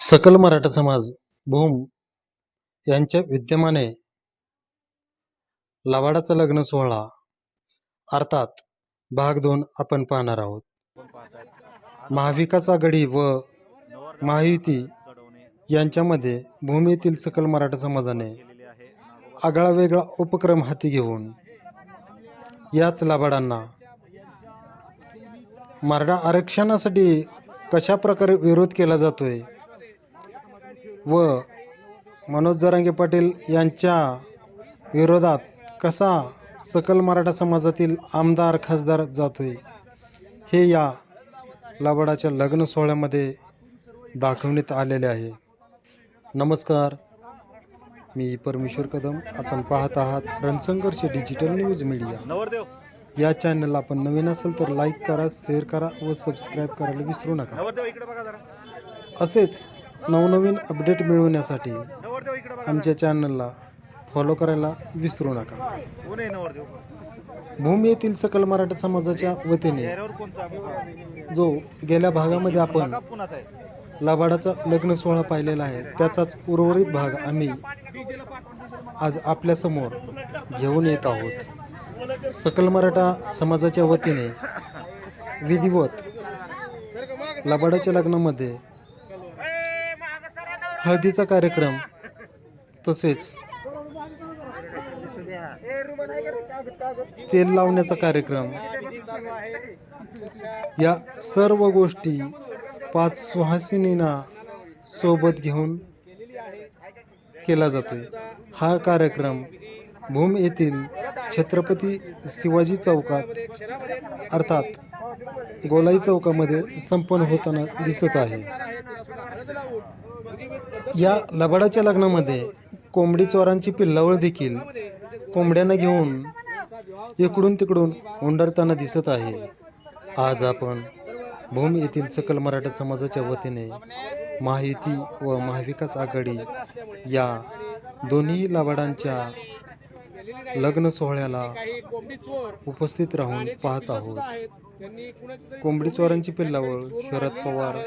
सकल मराठा समाज भूम यांच्या विद्यमाने लवाडाचा लग्न सोहळा अर्थात भाग दोन आपण पाहणार आहोत. महाविकास आघाडी व महायुती यांच्यामध्ये भूमीतील सकल मराठा समाजाने आगळा वेगळा उपक्रम हाती घेऊन याच लाबाडांना मराठा आरक्षणासाठी कशा प्रकारे विरोध केला जातोय व मनोज जरांगे पाटील यांच्या विरोधात कसा सकल मराठा समाजातील आमदार खासदार जातोय हे या लबाडाच्या लग्न सोहळ्यामध्ये दाखवण्यात आलेले आहे. नमस्कार मी परमेश्वर कदम. आपण पाहत आहात रणसंघर्ष डिजिटल न्यूज मीडिया. या चॅनलला आपण नवीन असेल तर लाईक करा शेअर करा व सबस्क्राईब करायला विसरू नका. असेच नवनवीन अपडेट मिळवण्यासाठी आमच्या चॅनलला फॉलो करायला विसरू नका. भूमी येथील सकल मराठा समाजाच्या वतीने जो गेल्या भागामध्ये आपण कुणाचा लबाडाचा लग्न सोहळा पाहिलेला आहे त्याचाच उर्वरित भाग आम्ही आज आपल्यासमोर घेऊन येत आहोत. सकल मराठा समाजाच्या वतीने विधिवत लबाडाच्या लग्नामध्ये हळदीचा कार्यक्रम. तसेच तेल लावण्याचा कार्यक्रम. या सर्व गोष्टी पाच सुहासिनींना सोबत घेऊन केला जातोय. हा कार्यक्रम भूम येथील छत्रपती शिवाजी चौकात अर्थात गोलाई चौकामध्ये संपन्न होताना दिसत आहे. या लबाडाच्या लग्नामध्ये कोंबडी चोरांची पिल्लावळ देखील कोंबड्यांना घेऊन इकडून तिकडून उंडरताना दिसत आहे. आज आपण भूम येथील सकल मराठा समाजाच्या वतीने महायुती व महाविकास आघाडी या दोन्ही लबाडांच्या लग्न सोहळ्याला उपस्थित राहून पाहत आहोत. कोंबडी चोरांची पिल्लावळ शरद पवार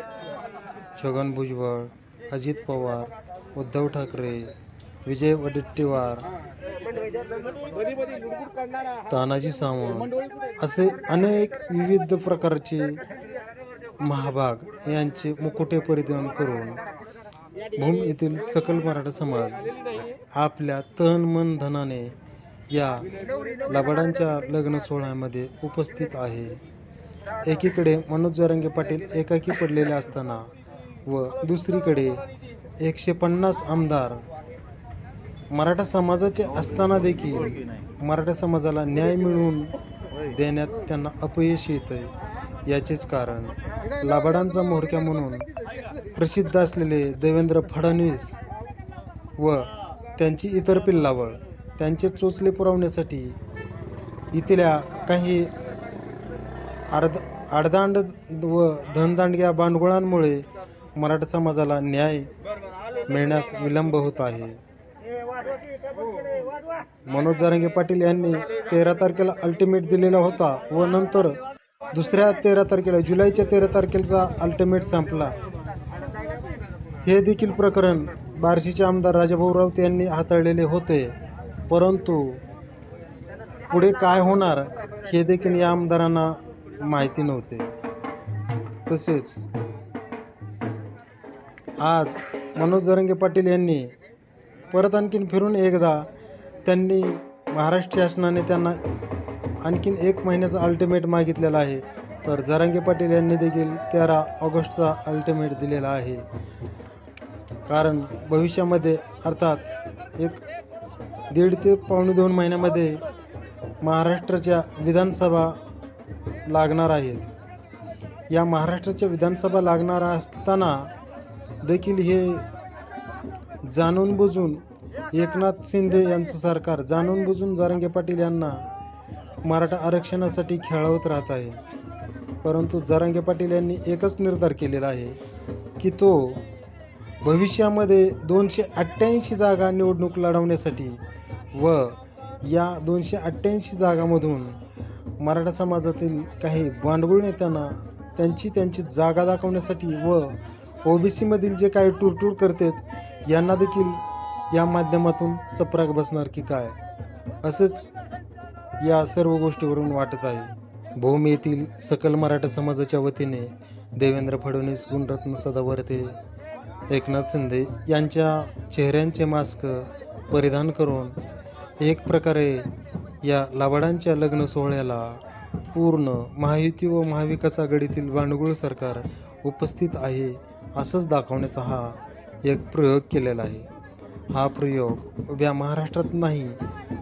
छगन भुजबळ अजित पवार उद्धव ठाकरे विजय वडेट्टीवार तानाजी सावंत असे अनेक विविध प्रकारचे महाभाग यांचे मुकुटे परिधान करून भूम येथील सकल मराठा समाज आपल्या तन मन धनाने या लबाडांच्या लग्न सोहळ्यामध्ये उपस्थित आहे. एकीकडे मनोज जरंगे पाटील एकाकी पडलेले असताना व दुसरीकडे एकशे पन्नास आमदार. मराठा समाजाचे असताना देखील मराठा समाजाला न्याय मिळवून देण्यात त्यांना अपयश येत आहे याचेच कारण लाबाडांचा म्होरक्या म्हणून प्रसिद्ध असलेले देवेंद्र फडणवीस व त्यांची इतर पिल्लावळ त्यांचे चोचले पुरवण्यासाठी इथल्या काही अर्ध आडदांड व धनदांडग्या बांडगुळांमुळे मराठा समाजाला न्याय मिळण्यास विलंब होत आहे. मनोज जारंगे पाटील यांनी तेरा तारखेला अल्टिमेट दिलेला होता व नंतर दुसऱ्या तेरा तारखेला जुलैच्या तेरा तारखेचा अल्टिमेट संपला. हे देखील प्रकरण बार्शीचे आमदार राजाभाऊ राऊत यांनी हाताळलेले होते. परंतु पुढे काय होणार हे देखील या आमदारांना माहिती नव्हते. तसेच आज मनोज जरंगे पाटील यांनी परत आणखीन फिरून एकदा त्यांनी महाराष्ट्र शासनाने त्यांना आणखीन एक महिन्याचा अल्टिमेट मागितलेला आहे. तर जरांगे पाटील यांनी देखील तेरा ऑगस्टचा अल्टिमेट दिलेला आहे. कारण भविष्यामध्ये अर्थात एक दीड ते पावणे दोन महिन्यामध्ये महाराष्ट्राच्या विधानसभा लागणार आहेत. या महाराष्ट्राच्या विधानसभा लागणार असताना देखील हे जाणून बुजून एकनाथ शिंदे यांचं सरकार जाणून बुजून जारंगे पाटील यांना मराठा आरक्षणासाठी खेळवत राहत आहे. परंतु जारंगे पाटील यांनी एकच निर्धार केलेला आहे की तो भविष्यामध्ये दोनशे अठ्ठ्याऐंशी जागा निवडणूक लढवण्यासाठी व या दोनशे अठ्ठ्याऐंशी जागामधून मराठा समाजातील काही भांडगुळ नेत्यांना त्यांची त्यांची जागा दाखवण्यासाठी व ओबीसीमधील जे काही टूरटूर करतात यांना देखील या माध्यमातून चपराक बसणार की काय? असंच या सर्व गोष्टीवरून वाटत आहे. भूम येथील सकल मराठा समाजाच्या वतीने देवेंद्र फडणवीस गुणरत्न सदावर्ते एकनाथ शिंदे यांच्या चेहऱ्यांचे मास्क परिधान करून एक प्रकारे या लाबाडांच्या लग्न सोहळ्याला पूर्ण महायुती व महाविकास आघाडीतील बांडगुळ सरकार उपस्थित आहे. असंच दाखवण्याचा हा एक प्रयोग केलेला आहे. हा प्रयोग उभ्या महाराष्ट्रात नाही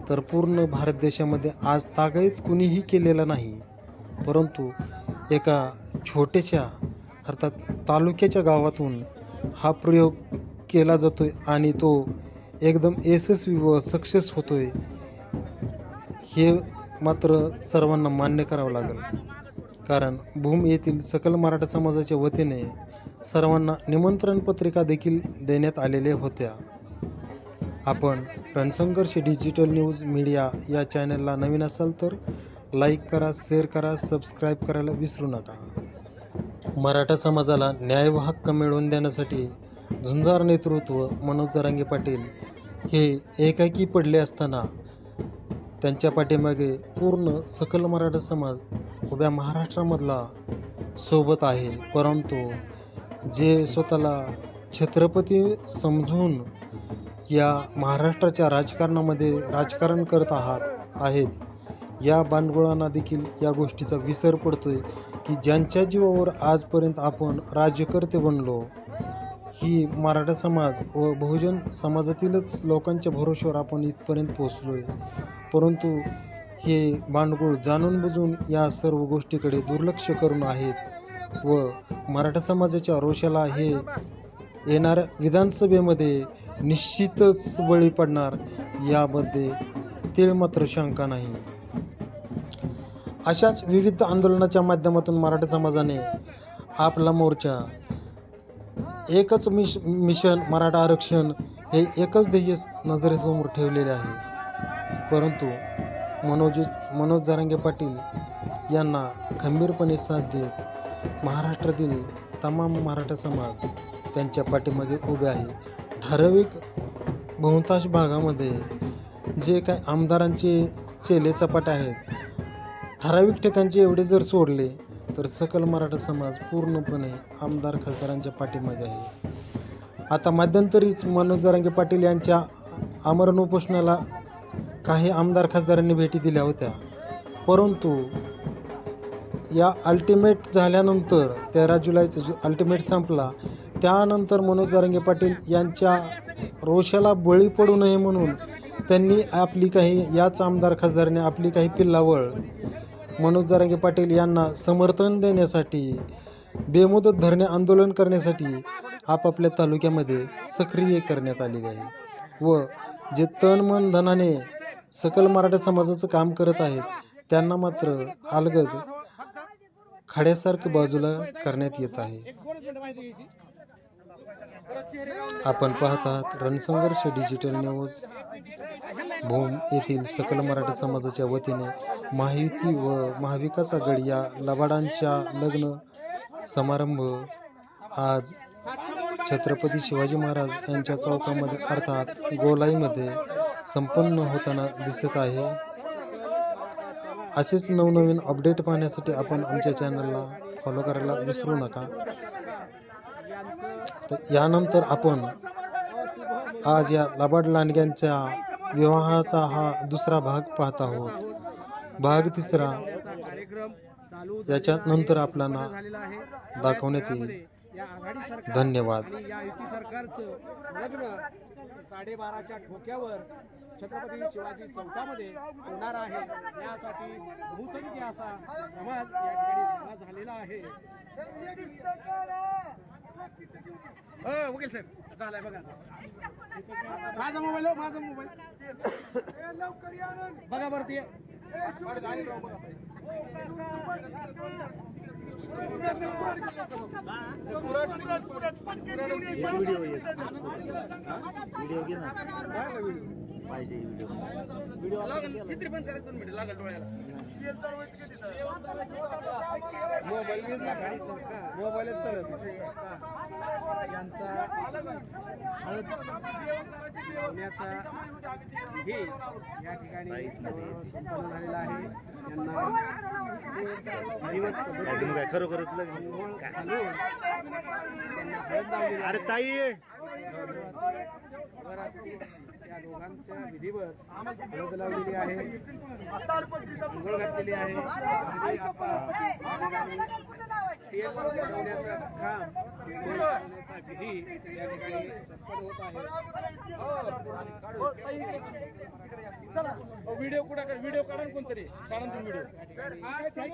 तर पूर्ण भारत देशामध्ये आज तागायत कुणीही केलेला नाही. परंतु एका छोट्याशा अर्थात तालुक्याच्या गावातून हा प्रयोग केला जातो आहे आणि तो एकदम यशस्वी व सक्सेस होतो आहे हे मात्र सर्वांना मान्य करावं लागेल. कारण भूम येथील सकल मराठा समाजाच्या वतीने सर्वांना निमंत्रण पत्रिका देखील देण्यात आलेल्या होत्या. आपण रणसंघर्ष डिजिटल न्यूज मीडिया या चॅनलला नवीन असाल तर लाईक करा शेअर करा सबस्क्राईब करायला विसरू नका. मराठा समाजाला न्याय व हक्क मिळवून देण्यासाठी झुंजार नेतृत्व मनोज जरांगे पाटील हे एकाकी पडले असताना त्यांच्या पाठीमागे पूर्ण सकल मराठा समाज उभ्या महाराष्ट्रामधला सोबत आहे. परंतु जे स्वतःला छत्रपती समजून या महाराष्ट्राच्या राजकारणामध्ये राजकारण करत आहात आहेत या बांडगुळांना देखील या गोष्टीचा विसर पडतोय की ज्यांच्या जीवावर आजपर्यंत आपण राज्यकर्ते बनलो ही मराठा समाज व बहुजन समाजातीलच लोकांच्या भरोश्यावर आपण इथपर्यंत पोचलो आहे परंतु हे बांडगुळ जाणून बुजून या सर्व गोष्टीकडे दुर्लक्ष करून आहेत. व मराठा समाजाच्या रोषाला हे येणाऱ्या विधानसभेमध्ये निश्चितच बळी पडणार यामध्ये तीळ मात्र शंका नाही. अशाच विविध आंदोलनाच्या माध्यमातून मराठा समाजाने आपला मोर्चा एकच मिश मिशन मराठा आरक्षण हे एकच ध्येय नजरेसमोर ठेवलेले आहे. परंतु मनोज मनोज जारंगे पाटील यांना खंबीरपणे साथ देत महाराष्ट्रातील तमाम मराठा समाज त्यांच्या पाठीमागे उभे आहे. ठराविक बहुतांश भागामध्ये जे काय आमदारांचे चेले चपाट आहेत ठराविक ठिकाणचे एवढे जर सोडले तर सकल मराठा समाज पूर्णपणे आमदार खासदारांच्या पाठीमागे आहे. आता मध्यंतरीच मनोज जरांगे पाटील यांच्या आमरण उपोषणाला काही आमदार खासदारांनी भेटी दिल्या होत्या. परंतु या अल्टिमेट झाल्यानंतर तेरा जुलैचा जो अल्टिमेट संपला त्यानंतर मनोज दारंगे पाटील यांच्या रोषाला बळी पडू नये म्हणून त्यांनी आपली काही याच आमदार खासदाराने आपली काही पिल्लावळ मनोज दारंगे पाटील यांना समर्थन देण्यासाठी बेमुदत धरणे आंदोलन करण्यासाठी आपापल्या तालुक्यामध्ये सक्रिय करण्यात आलेली आहे व जे तन मन धनाने सकल मराठा समाजाचं काम करत आहेत त्यांना मात्र अलगद खड्यासारखं बाजूला करण्यात येत आहे. आपण पाहत आहात रणसंघर्ष डिजिटल न्यूज भूम येथील सकल मराठा समाजाच्या वतीने महायुती व महाविकास आघाडी या लबाडांच्या लग्न समारंभ आज छत्रपती शिवाजी महाराज यांच्या चौकामध्ये अर्थात गोलाईमध्ये संपन्न होताना दिसत आहे. असेच नवनवीन अपडेट पाहण्यासाठी आपण आमच्या चॅनलला फॉलो करायला विसरू नका. तर यानंतर आपण आज या लबाड लांडग्यांच्या विवाहाचा हा दुसरा भाग पाहत आहोत. भाग तिसरा याच्यानंतर आपल्याला दाखवण्यात येईल. धन्यवाद. साडेबाराच्या ठोक्यावर छत्रपती शिवाजी चौकामध्ये होणार आहे. यासाठी बहुसंख्य असा समाज या ठिकाणी झालेला आहे. हो, वकील साहेब झालाय बघा. माझा मोबाईल हो, माझा मोबाईल. बघा बरं ते. चित्र पण करायचं मिनिटं लागल डोळ्याला. मोबाईल मोबाईलच चालत हळद लावण्याचा विधी या ठिकाणी संपन्न झालेला आहे. यांना खरोखरच हळद अरे ताई! वर त्या दोघांच्या विधिवत हळद लावलेली आहे. अंघोळ घातलेली आहे तेल बनवण्याचं काम बनवण्याचा विधी या ठिकाणी संपन्न होत आहे. हो. हो, हो, व्हिडिओ कुठं कर व्हिडिओ काढा कोणतरी. काढा तुम्ही व्हिडिओ.